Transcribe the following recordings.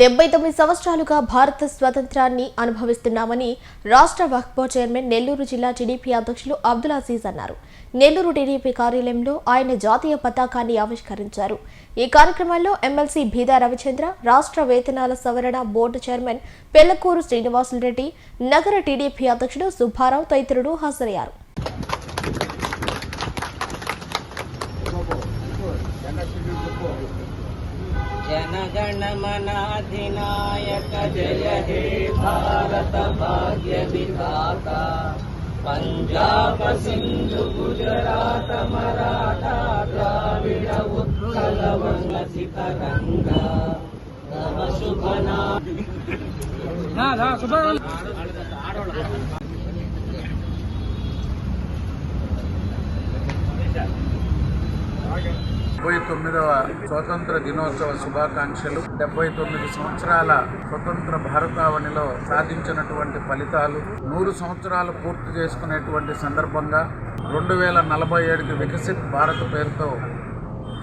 డెబ్బై తొమ్మిది సంవత్సరాలుగా భారత స్వాతంత్రాన్ని అనుభవిస్తున్నామని రాష్ట్ర వక్ఫ్ చైర్మన్ నెల్లూరు జిల్లా టీడీపీ అధ్యక్షులు అబ్దుల్ అజీజ్ అన్నారు. నెల్లూరు టీడీపీ కార్యాలయంలో ఆయన జాతీయ పతాకాన్ని ఆవిష్కరించారు. ఈ కార్యక్రమంలో ఎమ్మెల్సీ భీదా రవిచంద్ర రాష్ట్ర వేతనాల సవరణ బోర్డు చైర్మన్ పెళ్ళకూరు శ్రీనివాసులరెడ్డి నగర టీడీపీ అధ్యక్షుడు సుబ్బారావు తదితరులు హాజరయ్యారు. जनगणमनाधिनायक जय हे भारत भाग्य विधाता पञ्जाब सिन्धु गुजरात मराठा द्राविड उत्कल वङ्ग सितरङ्गा तव शुभ డెబ్బై తొమ్మిదవ స్వాతంత్ర దినోత్సవ శుభాకాంక్షలు. డెబ్బై తొమ్మిది సంవత్సరాల స్వతంత్ర భారతావనిలో సాధించినటువంటి ఫలితాలు నూరు సంవత్సరాలు పూర్తి చేసుకునేటువంటి సందర్భంగా రెండు వేల నలభై ఏడుకి వికసిత్ భారత్ పేరుతో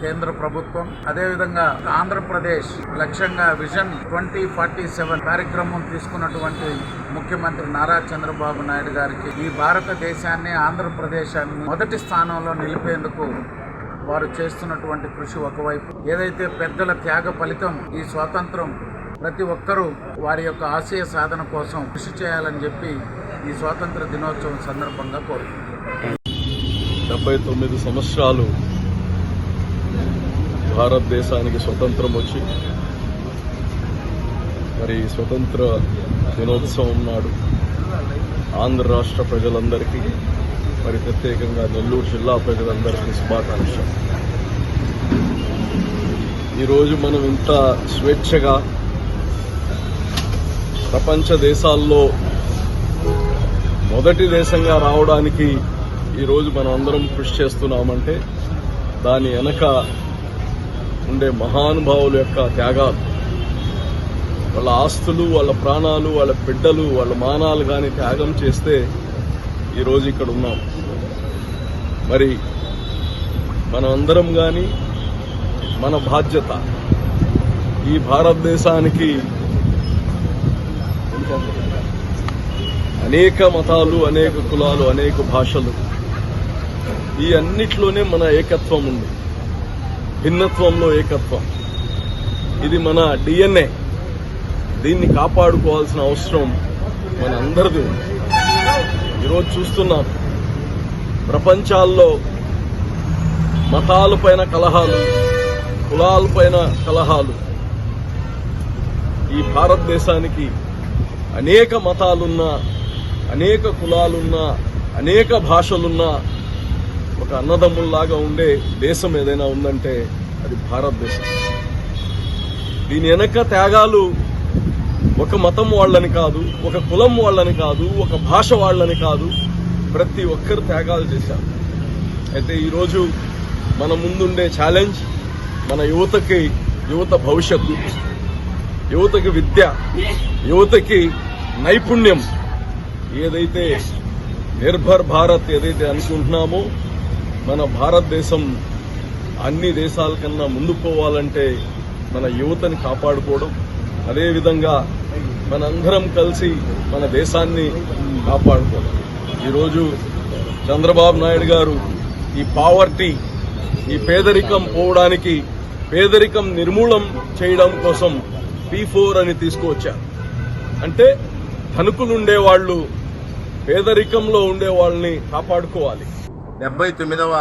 కేంద్ర ప్రభుత్వం అదేవిధంగా ఆంధ్రప్రదేశ్ లక్ష్యంగా విజన్ ట్వంటీ ఫార్టీ సెవెన్ కార్యక్రమం తీసుకున్నటువంటి ముఖ్యమంత్రి నారా చంద్రబాబు నాయుడు గారికి ఈ భారతదేశాన్ని ఆంధ్రప్రదేశాన్ని మొదటి స్థానంలో నిలిపేందుకు వారు చేస్తున్నటువంటి కృషి ఒకవైపు. ఏదైతే పెద్దల త్యాగ ఫలితం ఈ స్వాతంత్రం ప్రతి ఒక్కరూ వారి యొక్క ఆశయ సాధన కోసం కృషి చేయాలని చెప్పి ఈ స్వాతంత్ర దినోత్సవం సందర్భంగా కోరుకుంటున్నాను డెబ్బై తొమ్మిది సంవత్సరాలు భారతదేశానికి స్వతంత్రం వచ్చి మరి ఈ స్వతంత్ర దినోత్సవం నాడు ఆంధ్ర రాష్ట్ర ప్రజలందరికీ మరి ప్రత్యేకంగా నెల్లూరు జిల్లా ప్రజలందరికీ శుభాకాంక్షలు. ఈరోజు మనం ఇంత స్వేచ్ఛగా ప్రపంచ దేశాల్లో మొదటి దేశంగా రావడానికి ఈరోజు మనం అందరం కృషి చేస్తున్నామంటే దాని వెనక ఉండే మహానుభావుల యొక్క త్యాగాలు. వాళ్ళ ఆస్తులు వాళ్ళ ప్రాణాలు వాళ్ళ బిడ్డలు వాళ్ళ మానాలు కానీ త్యాగం చేస్తే ఈరోజు ఇక్కడ ఉన్నాం. మరి మనం అందరం కానీ మన బాధ్యత ఈ భారతదేశానికి అనేక మతాలు అనేక కులాలు అనేక భాషలు ఈ అన్నిట్లోనే మన ఏకత్వం ఉంది. భిన్నత్వంలో ఏకత్వం. ఇది మన డిఎన్ఏ. దీన్ని కాపాడుకోవాల్సిన అవసరం మన అందరిది ఉంది. ఈరోజు చూస్తున్నాం. ప్రపంచాల్లో మతాలపైన కలహాలు కులాలపైన కలహాలు. ఈ భారతదేశానికి అనేక మతాలున్నా అనేక కులాలున్నా అనేక భాషలున్నా ఒక అన్నదమ్ముల్లాగా ఉండే దేశం ఏదైనా ఉందంటే అది భారతదేశం. దీని వెనక త్యాగాలు ఒక మతం వాళ్ళని కాదు ఒక కులం వాళ్ళని కాదు ఒక భాష వాళ్ళని కాదు. ప్రతి ఒక్కరు త్యాగాలు చేశారు. అయితే ఈరోజు మన ముందుండే ఛాలెంజ్ మన యువతకి యువత భవిష్యత్తు యువతకి విద్య యువతకి నైపుణ్యం ఏదైతే నిర్భర్ భారత్ ఏదైతే అనుకుంటున్నామో మన భారతదేశం అన్ని దేశాల కన్నా ముందు పోవాలంటే మన యువతని కాపాడుకోవడం అదేవిధంగా మనందరం కలిసి మన దేశాన్ని కాపాడుకోవాలి. ఈరోజు చంద్రబాబు నాయుడు గారు ఈ పావర్టీ ఈ పేదరికం పోవడానికి పేదరికం నిర్మూలం చేయడం కోసం పీ ఫోర్ అని తీసుకువచ్చారు. అంటే ధనుకులు ఉండేవాళ్ళు పేదరికంలో ఉండే వాళ్ళని కాపాడుకోవాలి. డెబ్బై తొమ్మిదవ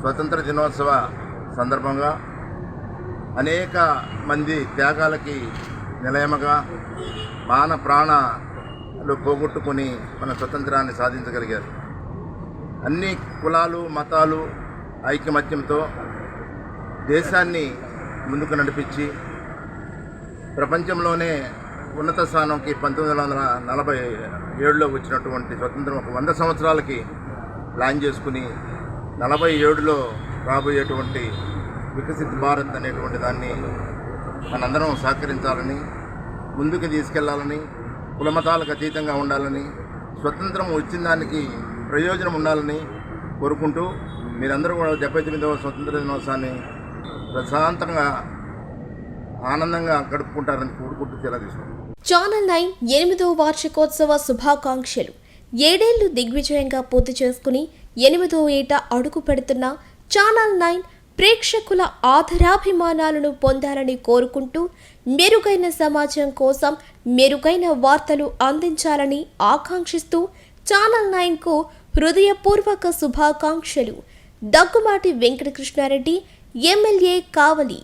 స్వతంత్ర దినోత్సవ సందర్భంగా అనేక మంది త్యాగాలకి నిలయమగా మాన ప్రాణాలు పోగొట్టుకొని మన స్వతంత్రాన్ని సాధించగలిగారు. అన్ని కులాలు మతాలు ఐకమత్యంతో దేశాన్ని ముందుకు నడిపించి ప్రపంచంలోనే ఉన్నత స్థానంకి పంతొమ్మిది వందల నలభై ఏడులో వచ్చినటువంటి స్వతంత్రం ఒక వంద సంవత్సరాలకి ప్లాన్ చేసుకుని నలభై ఏడులో రాబోయేటువంటి వికసిత్ భారత్ అనేటువంటి దాన్ని మనందరం సహకరించాలని ముందుకు తీసుకెళ్ళాలని కులమతాలకు అతీతంగా ఉండాలని స్వతంత్రం వచ్చిన దానికి ప్రయోజనం ఉండాలని కోరుకుంటూ మీరందరూ కూడా డెబ్బై తొమ్మిదవ స్వతంత్ర దినోత్సవాన్ని ప్రశాంతంగా ఆనందంగా గడుపుకుంటారని కోరుకుంటూ తెలియజేస్తున్నాం ఛానల్ నైన్ ఎనిమిదో వార్షికోత్సవ శుభాకాంక్షలు. ఏడేళ్ళు దిగ్విజయంగా పూర్తి చేసుకుని ఎనిమిదో ఏట అడుగు పెడుతున్న ఛానల్ నైన్ ప్రేక్షకుల ఆధరాభిమానాలను పొందాలని కోరుకుంటూ మెరుగైన సమాజం కోసం మెరుగైన వార్తలు అందించాలని ఆకాంక్షిస్తూ ఛానల్ నైన్కు హృదయపూర్వక శుభాకాంక్షలు. దగ్గుమాటి వెంకటకృష్ణారెడ్డి ఎమ్మెల్యే కావలి.